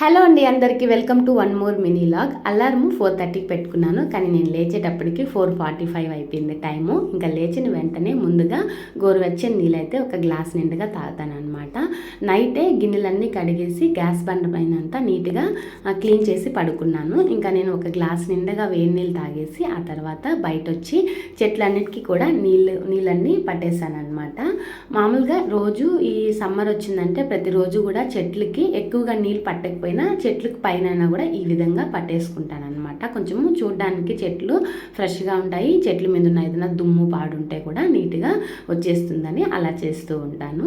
Hello అండి అందరికీ welcome to one more mini vlog alarm four థర్టీకి పెట్టుకున్నాను కానీ నేను లేచేటప్పటికి ఫోర్ ఫార్టీ ఫైవ్ అయిపోయింది టైము. ఇంకా లేచిన వెంటనే ముందుగా గోరువెచ్చని నీళ్ళైతే ఒక గ్లాస్ నిండుగా తాగుతాననమాట నైటే గిన్నెలన్నీ కడిగేసి గ్యాస్ బండ పైన అంతా నీట్గా క్లీన్ చేసి పడుకున్నాను. ఇంకా నేను ఒక గ్లాస్ నిండుగా వేడి నీళ్ళు తాగేసి ఆ తర్వాత బయట వచ్చి చెట్లన్నిటికీ కూడా నీళ్ళు నీళ్ళన్నీ పట్టేశానమాట మామూలుగా రోజు ఈ సమ్మర్ వచ్చిందంటే ప్రతిరోజు కూడా చెట్లకి ఎక్కువగా నీళ్ళు పట్టకపోయి పైన చెట్లకు పైన కూడా ఈ విధంగా పట్టేసుకుంటాను అనమాట కొంచెము చూడడానికి చెట్లు ఫ్రెష్గా ఉంటాయి. చెట్ల మీద ఉన్న ఏదైనా దుమ్ము పాడుంటే కూడా నీట్గా వచ్చేస్తుందని అలా చేస్తూ ఉంటాను.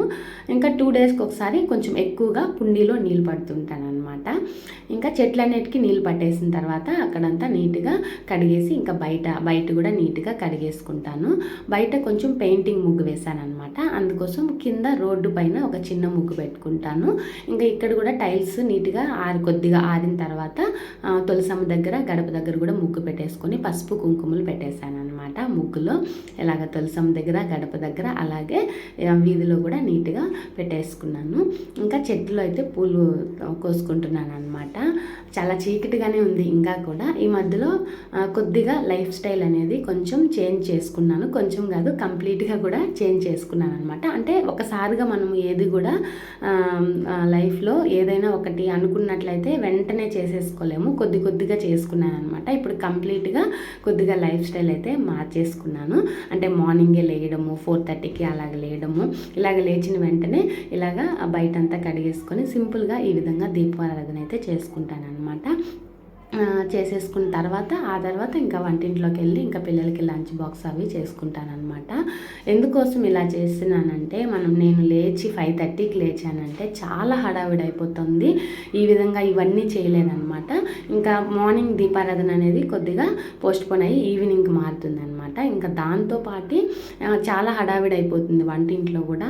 ఇంకా టూ డేస్కి ఒకసారి కొంచెం ఎక్కువగా పుండిలో నీళ్ళు పడుతుంటాను అనమాట ఇంకా చెట్లన్నిటికీ నీళ్ళు పట్టేసిన తర్వాత అక్కడంతా నీట్గా కడిగేసి ఇంకా బయట బయట కూడా నీట్గా కడిగేసుకుంటాను. బయట కొంచెం పెయింటింగ్ ముగ్గు వేశాను అనమాట అందుకోసం కింద రోడ్డు పైన ఒక చిన్న ముగ్గు పెట్టుకుంటాను. ఇంకా ఇక్కడ కూడా టైల్స్ నీట్గా ఆరి కొద్దిగా ఆరిన తర్వాత తులసమ్మ దగ్గర గడప దగ్గర కూడా ముగ్గు పెట్టేసుకొని పసుపు కుంకుమలు పెట్టేశాను అనమాట ముగ్గులో. ఇలాగ తులసమ్మ దగ్గర గడప దగ్గర అలాగే వీధిలో కూడా నీట్గా పెట్టేసుకున్నాను. ఇంకా చెట్టులో అయితే పూలు కోసుకుంటున్నాను అనమాట చాలా చీకటిగానే ఉంది ఇంకా కూడా. ఈ మధ్యలో కొద్దిగా లైఫ్ స్టైల్ అనేది కొంచెం చేంజ్ చేసుకున్నాను. కొంచెం కాదు కంప్లీట్గా కూడా చేంజ్ చేసుకున్నాను అనమాట అంటే ఒకసారిగా మనం ఏది కూడా లైఫ్లో ఏదైనా ఒకటి అనుకున్నట్లయితే వెంటనే చేసేసుకోలేము. కొద్ది కొద్దిగా చేసుకున్నాను అనమాట ఇప్పుడు కంప్లీట్గా కొద్దిగా లైఫ్ స్టైల్ అయితే మార్చేసుకున్నాను. అంటే మార్నింగే లేయడము ఫోర్ థర్టీకి అలాగ లేయడము ఇలాగ లేచిన వెంటనే ఇలాగ బయటంతా కడిగేసుకొని సింపుల్గా ఈ విధంగా దీపారాధన అయితే చేసుకుంటాను అనమాట చేసేసుకున్న తర్వాత ఆ తర్వాత ఇంకా వంటింట్లోకి వెళ్ళి ఇంకా పిల్లలకి లంచ్ బాక్స్ అవి చేసుకుంటానమాట ఎందుకోసం ఇలా చేస్తున్నానంటే మనం నేను లేచి ఫైవ్ థర్టీకి లేచానంటే చాలా హడావిడి అయిపోతుంది ఈ విధంగా ఇవన్నీ చేయలేదన్నమాట ఇంకా మార్నింగ్ దీపారాధన అనేది కొద్దిగా పోస్ట్ పోన్ అయ్యి ఈవినింగ్ మారుతుందన్నమాట. అనమాట ఇంకా దాంతోపాటు చాలా హడావిడి అయిపోతుంది వంటింట్లో కూడా.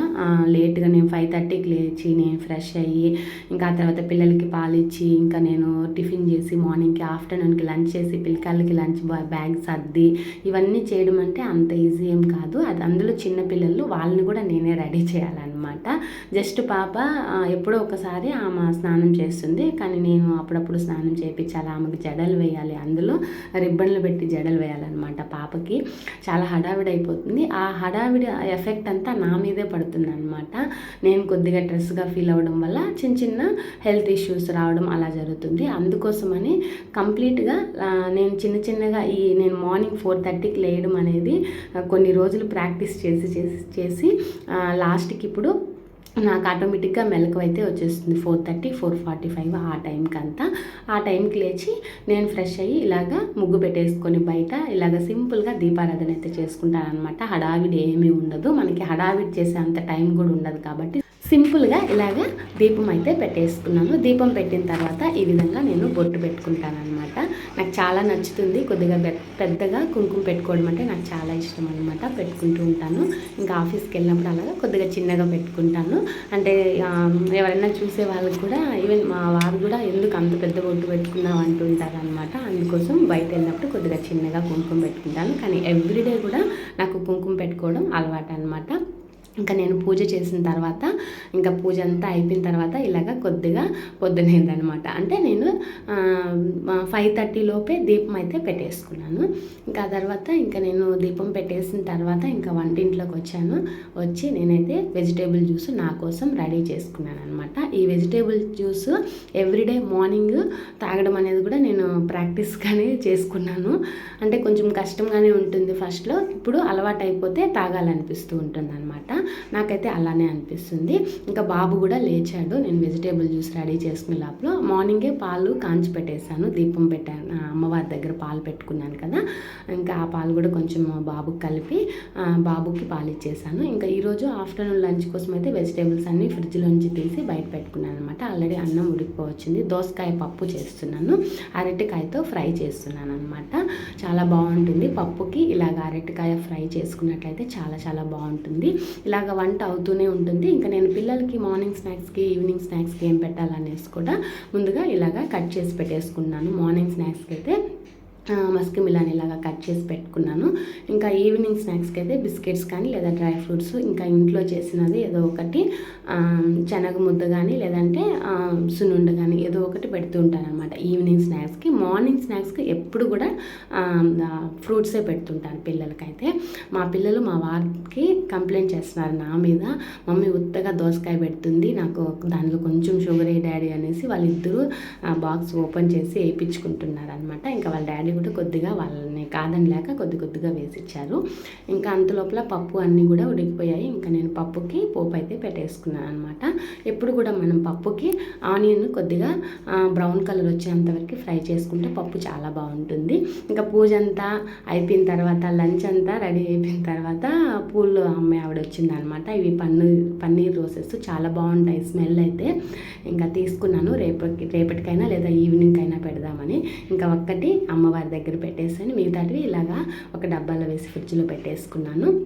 లేట్గా నేను ఫైవ్ థర్టీకి లేచి నేను ఫ్రెష్ అయ్యి ఇంకా ఆ తర్వాత పిల్లలకి పాలిచ్చి ఇంకా నేను టిఫిన్ చేసి మార్నింగ్కి ఆఫ్టర్నూన్కి లంచ్ చేసి పిల్లకాయలకి లంచ్ బ్యాగ్ సర్ది ఇవన్నీ చేయడం అంటే అంత ఈజీ ఏం కాదు. అది అందులో చిన్న పిల్లలు వాళ్ళని కూడా నేనే రెడీ చేయాలన్నమాట. జస్ట్ పాప ఎప్పుడో ఒకసారి ఆమె స్నానం చేస్తుంది. కానీ నేను అప్పుడప్పుడు స్నానం చేయించాలి. ఆమెకి జడలు వేయాలి. అందులో రిబ్బన్లు పెట్టి జడలు వేయాలన్నమాట పాపకి. చాలా హడావిడి అయిపోతుంది. ఆ హడావిడి ఎఫెక్ట్ అంతా నా మీదే పడుతుంది అనమాట నేను కొద్దిగా డ్రెస్గా ఫీల్ అవ్వడం వల్ల చిన్న చిన్న హెల్త్ ఇష్యూస్ రావడం అలా జరుగుతుంది. అందుకోసమని కంప్లీట్గా నేను చిన్న చిన్నగా ఈ నేను మార్నింగ్ ఫోర్ థర్టీకి లేయడం అనేది కొన్ని రోజులు ప్రాక్టీస్ చేసి చేసి చేసి లాస్ట్కి ఇప్పుడు నాకు ఆటోమేటిక్గా మెలకు అయితే వచ్చేస్తుంది. Four thirty four forty five ఆ టైంకి అంతా ఆ టైంకి లేచి నేను ఫ్రెష్ అయ్యి ఇలాగా ముగ్గు పెట్టేసుకొని బయట ఇలాగ సింపుల్గా దీపారాధన అయితే చేసుకుంటాను అనమాట హడావిడి ఏమీ ఉండదు. మనకి హడావిడి చేసే అంత టైం కూడా ఉండదు కాబట్టి సింపుల్గా ఇలాగ దీపం అయితే పెట్టేసుకున్నాను. దీపం పెట్టిన తర్వాత ఈ విధంగా నేను బొట్టు పెట్టుకుంటాను అనమాట నాకు చాలా నచ్చుతుంది. కొద్దిగా పెద్దగా కుంకుమ పెట్టుకోవడం అంటే నాకు చాలా ఇష్టం అనమాట పెట్టుకుంటూ ఉంటాను. ఇంకా ఆఫీస్కి వెళ్ళినప్పుడు అలాగా కొద్దిగా చిన్నగా పెట్టుకుంటాను. అంటే ఎవరైనా చూసే వాళ్ళకి కూడా ఈవెన్ మా వారు కూడా ఎందుకు అంత పెద్ద బొట్టు పెట్టుకున్నావు అంటుంటారు అనమాట అందుకోసం బయట వెళ్ళినప్పుడు కొద్దిగా చిన్నగా కుంకుమ పెట్టుకుంటాను. కానీ ఎవ్రీడే కూడా నాకు కుంకుమ పెట్టుకోవడం అలవాటు అనమాట ఇంకా నేను పూజ చేసిన తర్వాత ఇంకా పూజ అంతా అయిపోయిన తర్వాత ఇలాగ కొద్దిగా పొద్దునైందనమాట. అంటే నేను ఫైవ్ థర్టీ లోపే దీపం అయితే పెట్టేసుకున్నాను. ఇంకా తర్వాత ఇంకా నేను దీపం పెట్టేసిన తర్వాత ఇంకా వంటింట్లోకి వచ్చాను. వచ్చి నేనైతే వెజిటేబుల్ జ్యూస్ నా కోసం రెడీ చేసుకున్నాను అనమాట ఈ వెజిటేబుల్ జ్యూస్ ఎవ్రీడే మార్నింగ్ తాగడం అనేది కూడా నేను ప్రాక్టీస్గానే చేసుకున్నాను. అంటే కొంచెం కష్టంగానే ఉంటుంది ఫస్ట్లో ఇప్పుడు అలవాటు అయిపోతే తాగాలనిపిస్తూ ఉంటుంది అనమాట నాకైతే అలానే అనిపిస్తుంది. ఇంకా బాబు కూడా లేచాడు. నేను వెజిటేబుల్ జ్యూస్ రెడీ చేసుకునే లోపల మార్నింగే పాలు కాంచి పెట్టేశాను. దీపం పెట్టాను అమ్మవారి దగ్గర పాలు పెట్టుకున్నాను కదా. ఇంకా ఆ పాలు కూడా కొంచెం బాబుకి కలిపి బాబుకి పాలు ఇచ్చేసాను ఇంకా ఈరోజు ఆఫ్టర్నూన్ లంచ్ కోసం అయితే వెజిటేబుల్స్ అన్నీ ఫ్రిడ్జ్లోంచి తీసి బయట పెట్టుకున్నాను అనమాట ఆల్రెడీ అన్నం ఉడికిపోవచ్చింది. దోసకాయ పప్పు చేస్తున్నాను. అరటికాయతో ఫ్రై చేస్తున్నాను అనమాట చాలా బాగుంటుంది. పప్పుకి ఇలాగ అరటికాయ ఫ్రై చేసుకున్నట్లయితే చాలా చాలా బాగుంటుంది. ఇలాగ వంట అవుతూనే ఉంటుంది. ఇంకా నేను పిల్లలకి మార్నింగ్ స్నాక్స్కి ఈవినింగ్ స్నాక్స్కి ఏం పెట్టాలనేసి కూడా ముందుగా ఇలాగా కట్ చేసి పెట్టేసుకున్నాను. మార్నింగ్ స్నాక్స్కి అయితే మస్క్ మిలాన్ ఇలాగా కట్ చేసి పెట్టుకున్నాను. ఇంకా ఈవినింగ్ స్నాక్స్కి అయితే బిస్కెట్స్ కానీ లేదా డ్రై ఫ్రూట్స్ ఇంకా ఇంట్లో చేసినది ఏదో ఒకటి శనగ ముద్ద కానీ లేదంటే సునుండ సున్నుండ కానీ ఏదో ఒకటి పెడుతూ ఉంటాను అనమాట ఈవినింగ్ స్నాక్స్కి మార్నింగ్ స్నాక్స్కి ఎప్పుడు కూడా ఫ్రూట్సే పెడుతుంటాను పిల్లలకైతే. మా పిల్లలు మా వారికి కంప్లైంట్ చేస్తున్నారు నా మీద. మమ్మీ ఉత్తగా దోసకాయ పెడుతుంది నాకు దానిలో కొంచెం షుగర్ డాడీ అనేసి వాళ్ళిద్దరూ బాక్స్ ఓపెన్ చేసి వేయించుకుంటున్నారు అనమాట ఇంకా వాళ్ళ డాడీ కూడా కొద్దిగా వాళ్ళని కాదని లేక కొద్ది కొద్దిగా వేసిచ్చారు. ఇంకా అంత లోపల పప్పు అన్నీ కూడా ఉడికిపోయాయి. ఇంకా నేను పప్పుకి పోపు అయితే పెట్టేసుకున్నాను అనమాట ఎప్పుడు కూడా మనం పప్పుకి ఆనియన్ కొద్దిగా బ్రౌన్ కలర్ వచ్చేంత వరకు ఫ్రై చేసుకుంటే పప్పు చాలా బాగుంటుంది. ఇంకా పూజ అంతా అయిపోయిన తర్వాత లంచ్ అంతా రెడీ అయిపోయిన తర్వాత పూలు అమ్మాయి ఆవిడ వచ్చిందనమాట ఇవి పన్నీర్ పన్నీర్ రోసెస్ చాలా బాగుంటాయి స్మెల్ అయితే. ఇంకా తీసుకున్నాను. రేపటి రేపటికైనా లేదా ఈవినింగ్ అయినా పెడదామని. ఇంకా ఒక్కటి అమ్మవారి దగ్గర పెట్టేసాను మిగతాటివి ఇలాగా ఒక డబ్బాలో వేసి ఫ్రిడ్జ్లో పెట్టేసుకున్నాను.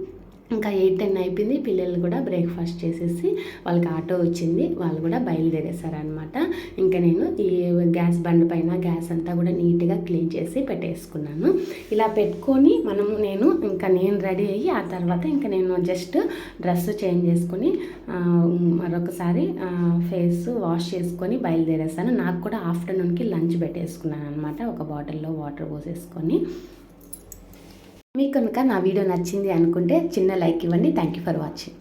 ఇంకా ఎయిట్ టెన్ అయిపోయింది. పిల్లలు కూడా బ్రేక్ఫాస్ట్ చేసేసి వాళ్ళకి ఆటో వచ్చింది. వాళ్ళు కూడా బయలుదేరేశారనమాట ఇంకా నేను ఈ గ్యాస్ బండ్ పైన గ్యాస్ అంతా కూడా నీట్గా క్లీన్ చేసి పెట్టేసుకున్నాను. ఇలా పెట్టుకొని మనము నేను ఇంకా నేను రెడీ అయ్యి ఆ తర్వాత ఇంకా నేను జస్ట్ డ్రెస్ చేంజ్ చేసుకొని మరొకసారి ఫేస్ వాష్ చేసుకొని బయలుదేరేసాను నాకు కూడా ఆఫ్టర్నూన్కి లంచ్ పెట్టేసుకున్నాను అనమాట ఒక బాటిల్లో వాటర్ పోసేసుకొని. మీకు కనుక నా వీడియో నచ్చింది అనుకుంటే చిన్న లైక్ ఇవ్వండి. Thank you for watching